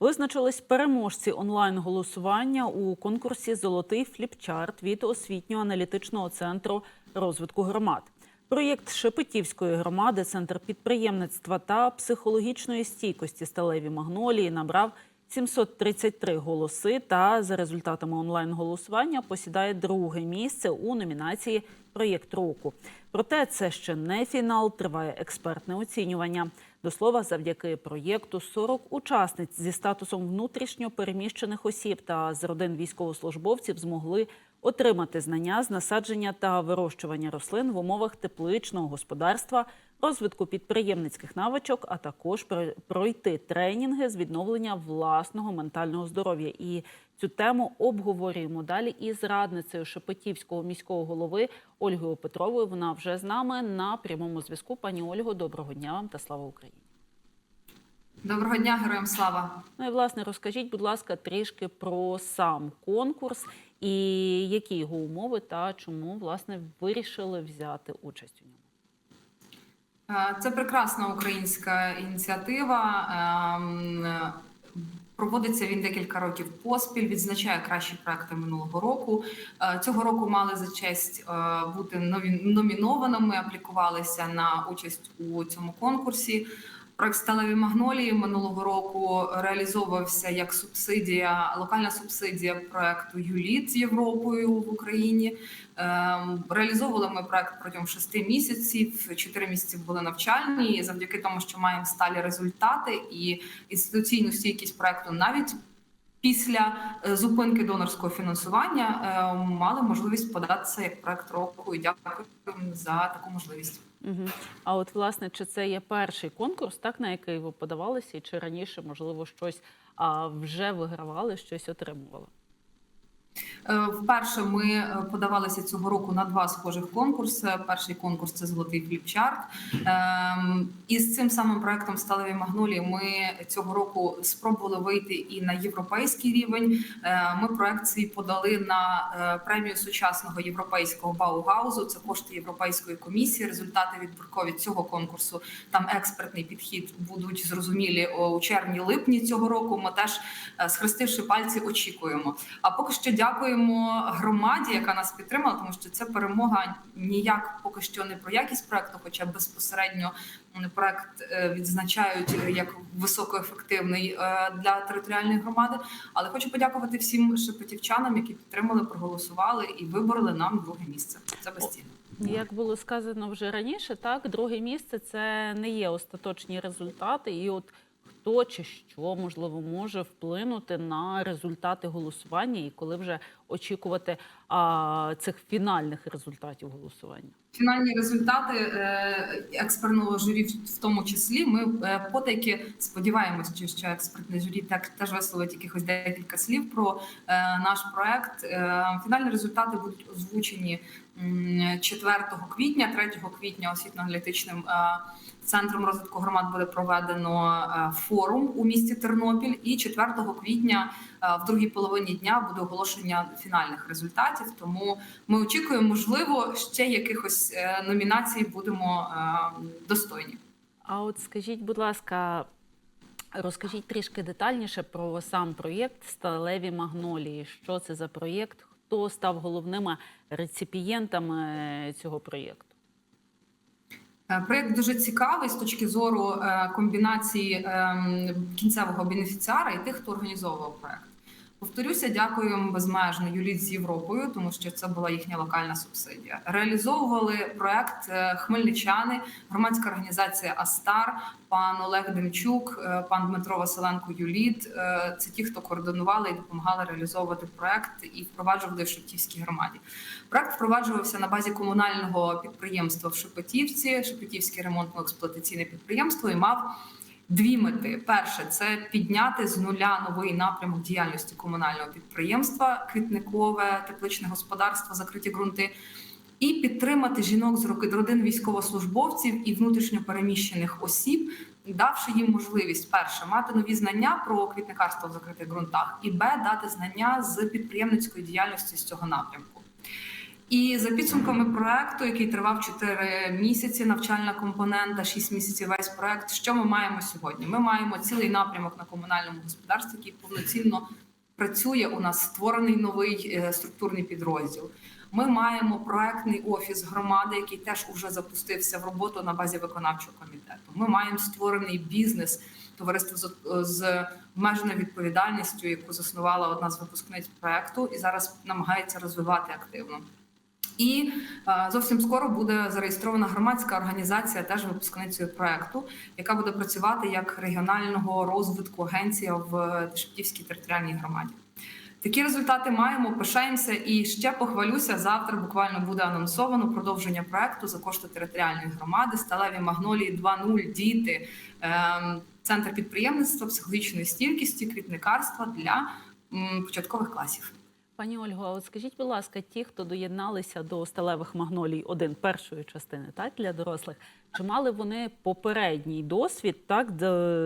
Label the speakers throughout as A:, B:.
A: Визначились переможці онлайн-голосування у конкурсі Золотий фліпчарт від освітньо-аналітичного центру розвитку громад. Проєкт Шепетівської громади, центр підприємництва та психологічної стійкості сталеві магнолії набрав 733 голоси та за результатами онлайн-голосування посідає друге місце у номінації Проєкт року. Проте це ще не фінал, триває експертне оцінювання. До слова, завдяки проєкту 40 учасниць зі статусом внутрішньо переміщених осіб та з родин військовослужбовців змогли отримати знання з насадження та вирощування рослин в умовах тепличного господарства, розвитку підприємницьких навичок, а також про- пройти тренінги з відновлення власного ментального здоров'я. І цю тему обговорюємо далі із радницею Шепетівського міського голови Ольгою Петровою. Вона вже з нами на прямому зв'язку. Пані Ольго, доброго дня вам та слава Україні.
B: Доброго дня, героям слава.
A: Ну і власне розкажіть, будь ласка, трішки про сам конкурс і які його умови та чому власне вирішили взяти участь у ньому.
B: Е, Це прекрасна українська ініціатива. Проводиться він декілька років поспіль. Відзначає кращі проекти минулого року. Е, Цього року мали за честь е, бути номінованими. Аплікувалися на участь у цьому конкурсі. Проект сталеві магнолії минулого року реалізовувався як субсидія, локальна субсидія проекту ЮЛІТ з Європою в Україні. Ем, Реалізовували ми проект протягом шести місяців. Чотири місяці були навчальні. І завдяки тому, що маємо сталі результати і інституційну стійкість проекту, навіть після е, зупинки донорського фінансування е, мали можливість податися як проект року. І дякую за таку можливість.
A: Угу. А от власне, чи це є перший конкурс, так на який ви подавалися, і чи раніше можливо щось а, вже вигравали, щось отримували?
B: Е, Вперше ми е, подавалися цього року на два схожих конкурси. Перший конкурс це золотий фліпчарт. Ем, І з цим самим проектом Сталеві магнолії ми цього року спробували вийти і на європейський рівень. Е, Ми проект свій подали на премію сучасного європейського Баугаузу. Це кошти Європейської комісії. Результати відбіркові цього конкурсу. Там експертний підхід будуть зрозумілі у червні-липні цього року. Ми теж схрестивши пальці, очікуємо. А поки що дякуємо громаді, яка нас підтримала, тому що це перемога ніяк поки що не про якість проекту, хоча безпосередньо проект е, відзначають е, як високоефективний е, для територіальної громади. Але хочу подякувати всім шепетівчанам, які підтримали, проголосували і вибороли нам друге місце. Це безцінно.
A: Як було сказано вже раніше, так друге місце це не є остаточні результати, і от хто чи що можливо може вплинути на результати голосування, і коли вже очікувати а, цих фінальних результатів голосування.
B: Фінальні результати е, експертного журі, в- тому числі, ми е, потайки сподіваємося, що експертне журі так теж висловить якихось декілька слів про е, наш проект. Фінальні результати будуть озвучені м, 4 квітня, 3 квітня освітньо-аналітичним е, центром розвитку громад буде проведено е, форум у місті Тернопіль, і 4 квітня е, в другій половині дня буде оголошення фінальних результатів. Тому ми очікуємо, можливо, ще якихось е, номінацій будемо достойні.
A: А от скажіть, будь ласка, розкажіть трішки детальніше про сам проєкт Сталеві магнолії. Що це за проєкт? Хто став головними реципієнтами цього проєкту?
B: Е, Проєкт дуже цікавий з точки зору е, комбінації ем, кінцевого бенефіціара і тих, хто організовував проект. Повторюся, дякуємо безмежно Юліт з Європою, тому що це була їхня локальна субсидія. Реалізовували проект е, хмельничани, громадська організація Астар, пан Олег Демчук, е, пан Дмитро Василенко Юліт. Е, Це ті, хто координували і допомагали реалізовувати проект і впроваджували в Шептівській громаді. Проект впроваджувався на базі комунального підприємства в Шепетівці, Шепетівське ремонтно-експлуатаційне підприємство, і мав дві мети: перше це підняти з нуля новий напрямок діяльності комунального підприємства, квітникове тепличне господарство, закриті ґрунти. І підтримати жінок з родин військовослужбовців і внутрішньопереміщених осіб, давши їм можливість перше мати нові знання про квітникарство в закритих ґрунтах, і б дати знання з підприємницької діяльності з цього напрямку. І за підсумками проекту, який тривав 4 місяці, навчальна компонента, 6 місяців весь проект. Що ми маємо сьогодні? Ми маємо цілий напрямок на комунальному господарстві, який повноцінно працює. У нас створений новий е, структурний підрозділ. Ми маємо проектний офіс громади, який теж уже запустився в роботу на базі виконавчого комітету. Ми маємо створений бізнес товариство з, з обмеженою відповідальністю, яку заснувала одна з випускниць проекту, і зараз намагається розвивати активно. І е, зовсім скоро буде зареєстрована громадська організація, теж випускницею проекту, яка буде працювати як регіонального розвитку агенція в Шептівській територіальній громаді. Такі результати маємо, пишаємося і ще похвалюся. Завтра буквально буде анонсовано продовження проекту за кошти територіальної громади, сталеві магнолії 2.0, діти, ем, центр підприємництва, психологічної стійкості, квітникарства для початкових класів.
A: Пані Ольго, а от скажіть, будь ласка, ті, хто доєдналися до сталевих магнолій 1 першої частини, так для дорослих, чи мали вони попередній досвід, так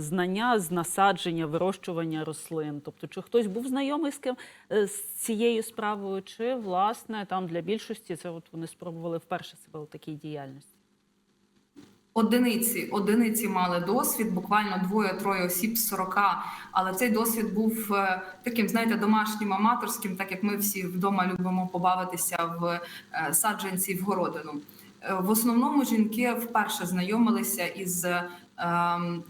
A: знання з насадження, вирощування рослин? Тобто, чи хтось був знайомий з ким е, з цією справою, чи власне там для більшості це от вони спробували вперше себе у такій діяльності?
B: Одиниці, одиниці мали досвід, буквально двоє-троє осіб з 40, але цей досвід був е, таким, знаєте, домашнім аматорським, так як ми всі вдома любимо побавитися в е, саджанці в городину. Е, В основному жінки вперше знайомилися із е,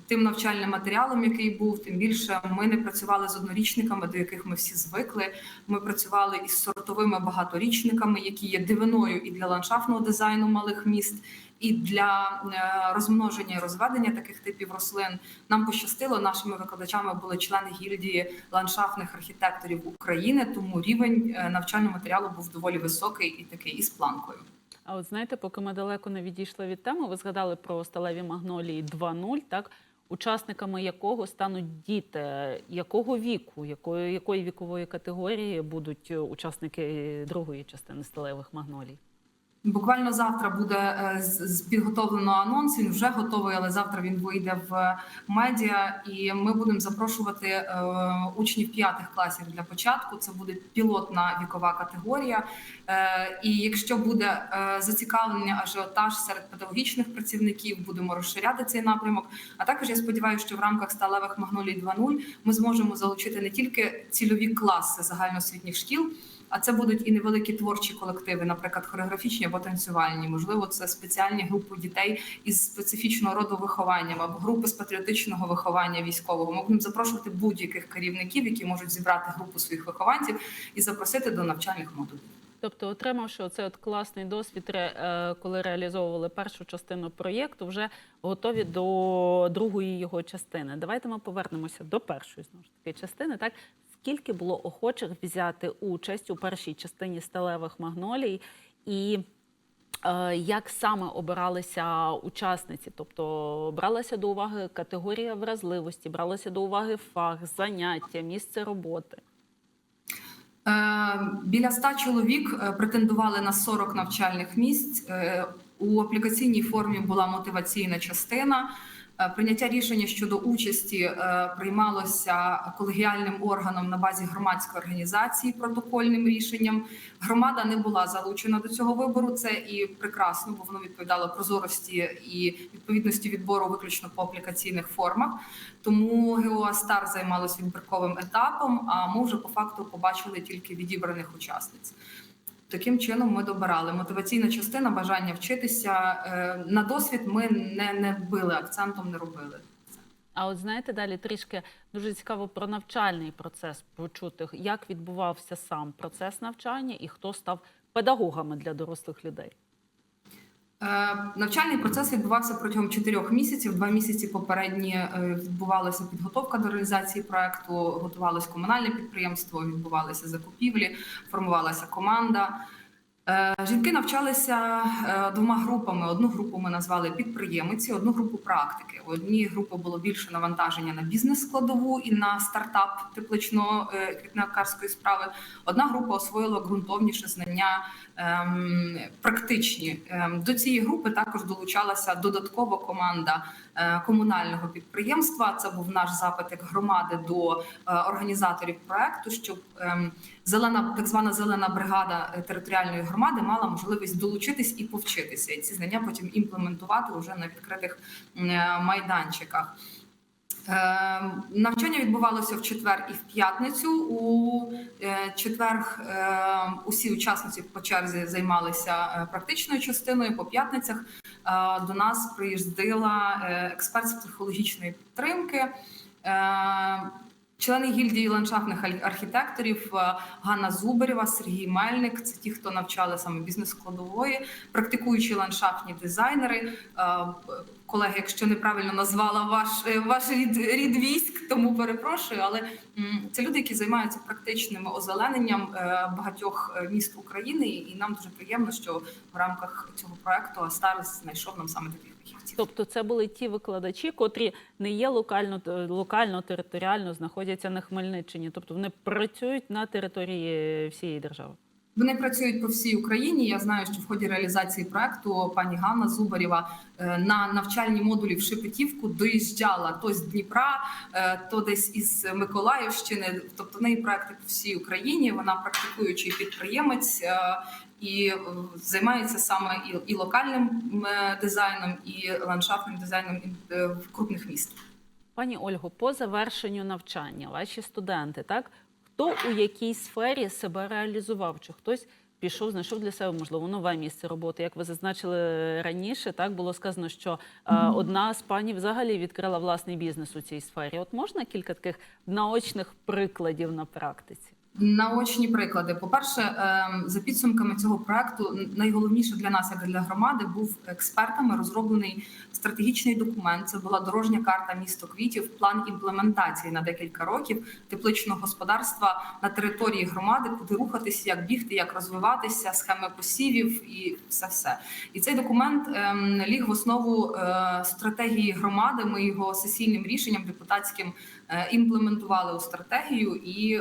B: тим навчальним матеріалом, який був. Тим більше ми не працювали з однорічниками, до яких ми всі звикли. Ми працювали із сортовими багаторічниками, які є дивиною і для ландшафтного дизайну малих міст. І для е, розмноження і розведення таких типів рослин нам пощастило. Нашими викладачами були члени гільдії ландшафтних архітекторів України. Тому рівень е, навчального матеріалу був доволі високий і такий із планкою.
A: А от знаєте, поки ми далеко не відійшли від теми, ви згадали про сталеві магнолії 2.0, так учасниками якого стануть діти, якого віку, якої, якої вікової категорії будуть е, учасники другої частини сталевих магнолій?
B: Буквально завтра буде е, підготовлено анонс. Він вже готовий, але завтра він вийде в медіа, і ми будемо запрошувати е, учнів п'ятих класів для початку. Це буде пілотна вікова категорія. Е, І якщо буде зацікавлення ажіотаж серед педагогічних працівників, будемо розширяти цей напрямок. А також я сподіваюся, що в рамках сталевих магнолій 2.0 ми зможемо залучити не тільки цільові класи загальноосвітніх шкіл. А це будуть і невеликі творчі колективи, наприклад, хореографічні або танцювальні. Можливо, це спеціальні групи дітей із специфічного роду вихованням або групи з патріотичного виховання військового. Будемо запрошувати будь-яких керівників, які можуть зібрати групу своїх вихованців і запросити до навчальних модулів.
A: Тобто, отримавши оцей от класний досвід, е, коли реалізовували першу частину проєкту, вже готові до другої його частини. Давайте ми повернемося до першої знову ж таки частини. Так скільки було охочих взяти участь у першій частині сталевих магнолій, і е, як саме обиралися учасниці? Тобто бралася до уваги категорія вразливості, бралася до уваги фах, заняття, місце роботи.
B: Е, Біля 100 чоловік е, претендували на 40 навчальних місць. Е, У аплікаційній формі була мотиваційна частина. Е, Прийняття рішення щодо участі е, приймалося колегіальним органом на базі громадської організації протокольним рішенням. Громада не була залучена до цього вибору. Це і прекрасно, бо воно відповідало прозорості і відповідності відбору виключно по аплікаційних формах. Тому ГеоАстар займалося відбірковим етапом. А ми вже по факту побачили тільки відібраних учасниць. Таким чином ми добирали мотиваційна частина, бажання вчитися Е, на досвід. Ми не, не били акцентом, не робили.
A: А от знаєте, далі трішки дуже цікаво про навчальний процес почути, як відбувався сам процес навчання і хто став педагогами для дорослих людей.
B: Е, Навчальний процес відбувався протягом чотирьох місяців. Два місяці попередні е, відбувалася підготовка до реалізації проекту, готувалось комунальне підприємство, відбувалися закупівлі, формувалася команда. Е, Жінки навчалися е, двома групами. Одну групу ми назвали підприємиці, одну групу практики. В одній групі було більше навантаження на бізнес-складову і на стартап тепличного е, справи. Одна група освоїла ґрунтовніше знання ем, практичні. Ем, До цієї групи також долучалася додаткова команда комунального підприємства. Це був наш запит як громади до е, організаторів проекту, щоб ем, зелена так звана зелена бригада е, територіальної громади мала можливість долучитись і повчитися, і ці знання потім імплементувати вже на відкритих е, майданчиках. Е, Навчання відбувалося в четвер і в п'ятницю. У е, четвер е, усі учасниці по черзі займалися е, практичною частиною. По п'ятницях е, до нас приїздила експерт з психологічної підтримки. Члени гільдії ландшафтних архітекторів е, Ганна Зубарєва, Сергій Мельник це ті, хто навчали саме бізнес-складової, практикуючі ландшафтні дизайнери. Е, Колеги, якщо неправильно назвала ваш е, ваш рід, рід військ, тому перепрошую. Але це люди, які займаються практичним озелененням багатьох міст України, і нам дуже приємно, що в рамках цього проекту Астарес знайшов нам саме таких
A: Тобто, це були ті викладачі, котрі не є локально локально територіально знаходяться на Хмельниччині, тобто вони працюють на території всієї держави.
B: Вони працюють по всій Україні. Я знаю, що в ході реалізації проекту пані Ганна Зубарєва е, на навчальні модулі в Шепетівку доїжджала то з Дніпра, е, то десь із Миколаївщини. Тобто неї проекти по всій Україні. Вона практикуючий підприємець е, і займається саме і, локальним дизайном, і ландшафтним дизайном в крупних міст.
A: Пані Ольго, по завершенню навчання, ваші студенти, так хто у якій сфері себе реалізував? Чи хтось пішов, знайшов для себе можливо нове місце роботи? Як ви зазначили раніше, так було сказано, що е, одна з пані взагалі відкрила власний бізнес у цій сфері. От можна кілька таких наочних прикладів на практиці?
B: Наочні приклади. По-перше, ем, за підсумками цього проекту, найголовніше для нас, як для громади, був експертами розроблений стратегічний документ. Це була дорожня карта місто квітів, план імплементації на декілька років тепличного господарства на території громади, куди рухатися, як бігти, як розвиватися, схеми посівів і все все. І цей документ ем, ліг в основу е, стратегії громади. Ми його сесійним рішенням депутатським е, імплементували у стратегію і.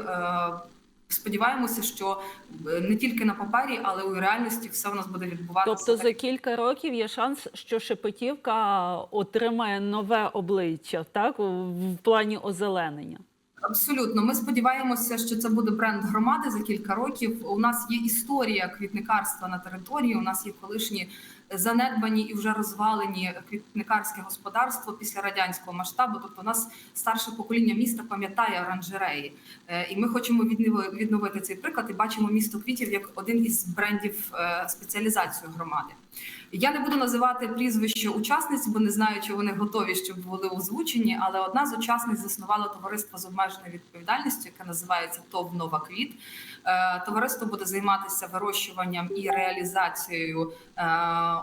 B: Сподіваємося, що е, не тільки на папері, але у реальності все у нас буде відбуватися.
A: Тобто за кілька років є шанс, що Шепетівка отримає нове обличчя, так в плані озеленення.
B: Абсолютно, ми сподіваємося, що це буде бренд громади за кілька років. У нас є історія квітникарства на території. У нас є колишні занедбані і вже розвалені квітникарське господарство після радянського масштабу. Тобто, у нас старше покоління міста пам'ятає оранжереї, Е, і ми хочемо віднови- відновити цей приклад і бачимо місто квітів як один із брендів е, спеціалізації громади. Я не буду називати прізвище учасниць, бо не знаю, чи вони готові, щоб були озвучені. Але одна з учасниць заснувала товариство з обмеженою відповідальністю, яке називається ТОВ Нова Квіт. Е, Товариство буде займатися вирощуванням і реалізацією е,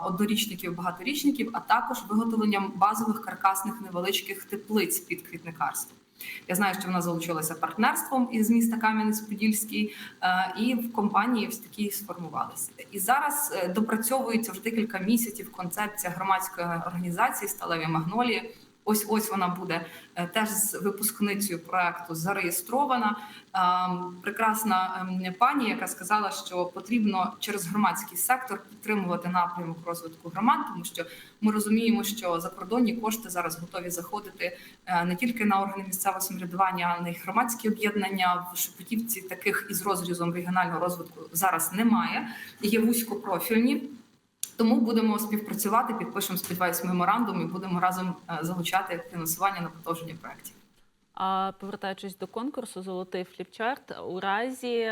B: однорічників, багаторічників, а також виготовленням базових каркасних невеличких теплиць під квітникарство. Я знаю, що вона залучилася партнерством із міста Кам'янець-Подільський, е, і в компанії всі такі сформувалися. І зараз е, допрацьовується вже декілька місяців концепція громадської організації Сталеві Магнолії. Ось ось вона буде е, теж з випускницею проекту зареєстрована. Ем, Прекрасна ем, пані, яка сказала, що потрібно через громадський сектор підтримувати напрямок розвитку громад, тому що ми розуміємо, що закордонні кошти зараз готові заходити е, не тільки на органи місцевого самоврядування, а й громадські об'єднання в Шепетівці. Таких із розрізом регіонального розвитку зараз немає. Є вузькопрофільні. Тому будемо співпрацювати, підпишемо сподіваюсь, меморандум і будемо разом е, залучати фінансування на продовження проєктів.
A: А повертаючись до конкурсу Золотий фліпчарт, у разі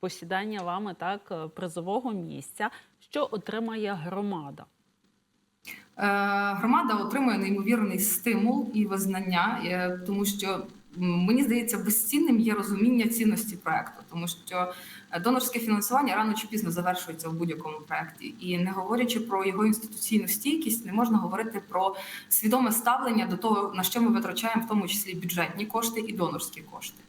A: посідання вами так призового місця, що отримає громада?
B: Е, Громада отримує неймовірний стимул і визнання, е, тому що мені здається, безцінним є розуміння цінності проекту, тому що е, донорське фінансування рано чи пізно завершується в будь-якому проекті, і не говорячи про його інституційну стійкість, не можна говорити про свідоме ставлення до того, на що ми витрачаємо, в тому числі бюджетні кошти і донорські кошти.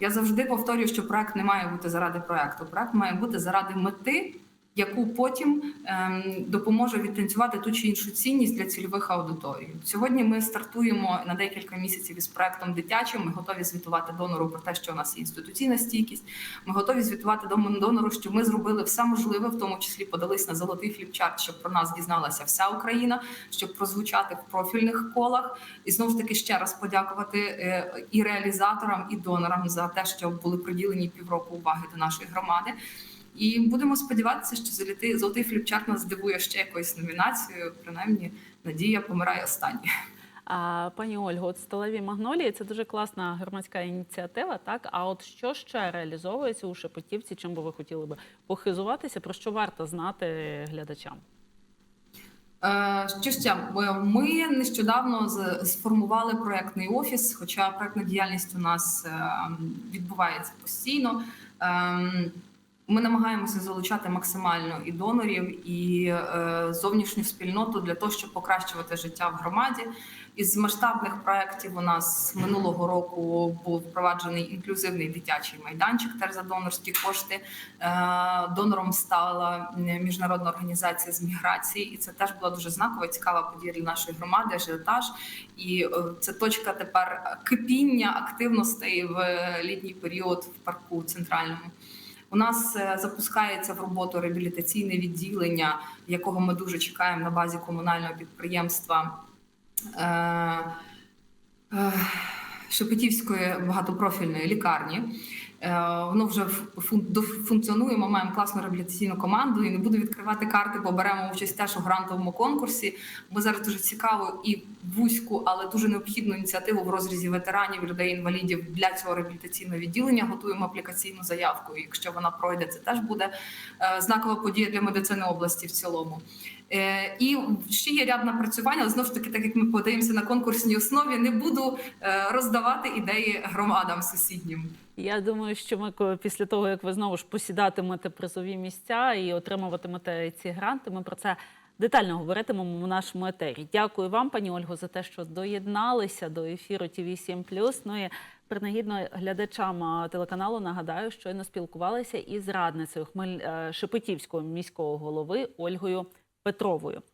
B: Я завжди повторюю, що проект не має бути заради проекту. Проект має бути заради мети яку потім ем, допоможе відтанцювати ту чи іншу цінність для цільових аудиторій. Сьогодні ми стартуємо на декілька місяців із проектом дитячим. Ми готові звітувати донору про те, що у нас є інституційна стійкість. Ми готові звітувати донору, що ми зробили все можливе, в тому числі подались на золотий фліпчарт, щоб про нас дізналася вся Україна, щоб прозвучати в профільних колах. І знову ж таки ще раз подякувати е, і реалізаторам, і донорам за те, що були приділені півроку уваги до нашої громади. І будемо сподіватися, що золотий, золотий фліпчарт нас здивує ще якоюсь номінацією. Принаймні, надія помирає останньою.
A: А, пані Ольго, от сталеві магнолії це дуже класна громадська ініціатива. Так, а от що ще реалізовується у Шепетівці? Чим би ви хотіли би похизуватися? Про що варто знати глядачам?
B: Е, Що ще ми нещодавно сформували проектний офіс, хоча проектна діяльність у нас е, відбувається постійно. Ми намагаємося залучати максимально і донорів, і е, зовнішню спільноту для того, щоб покращувати життя в громаді. Із масштабних проєктів у нас минулого року був впроваджений інклюзивний дитячий майданчик теж за донорські кошти. Е, Донором стала міжнародна організація з міграції, і це теж була дуже знакова, цікава подія для нашої громади, ажіотаж. І е, це точка тепер кипіння активностей в літній період в парку центральному. У нас е, запускається в роботу реабілітаційне відділення, якого ми дуже чекаємо на базі комунального підприємства е, е, Шепетівської багатопрофільної лікарні. Воно вже функціонує. Ми маємо класну реабілітаційну команду і не буду відкривати карти, бо беремо участь теж у грантовому конкурсі. Бо зараз дуже цікаву і вузьку, але дуже необхідну ініціативу в розрізі ветеранів, людей інвалідів для цього реабілітаційного відділення. Готуємо аплікаційну заявку. І Якщо вона пройде, це теж буде е, знакова подія для медицини області в цілому. Е, І ще є ряд напрацювань, але знову ж таки, так як ми подаємося на конкурсній основі, не буду е, роздавати ідеї громадам сусіднім.
A: Я думаю, що ми після того, як ви знову ж посідатимете призові місця і отримуватимете ці гранти, ми про це детально говоритимемо в нашому етері. Дякую вам, пані Ольго, за те, що доєдналися до ефіру ТВ 7 Ну і принагідно глядачам телеканалу нагадаю, щойно спілкувалися із радницею Хмель... е, Шепетівського міського голови Ольгою Петровою.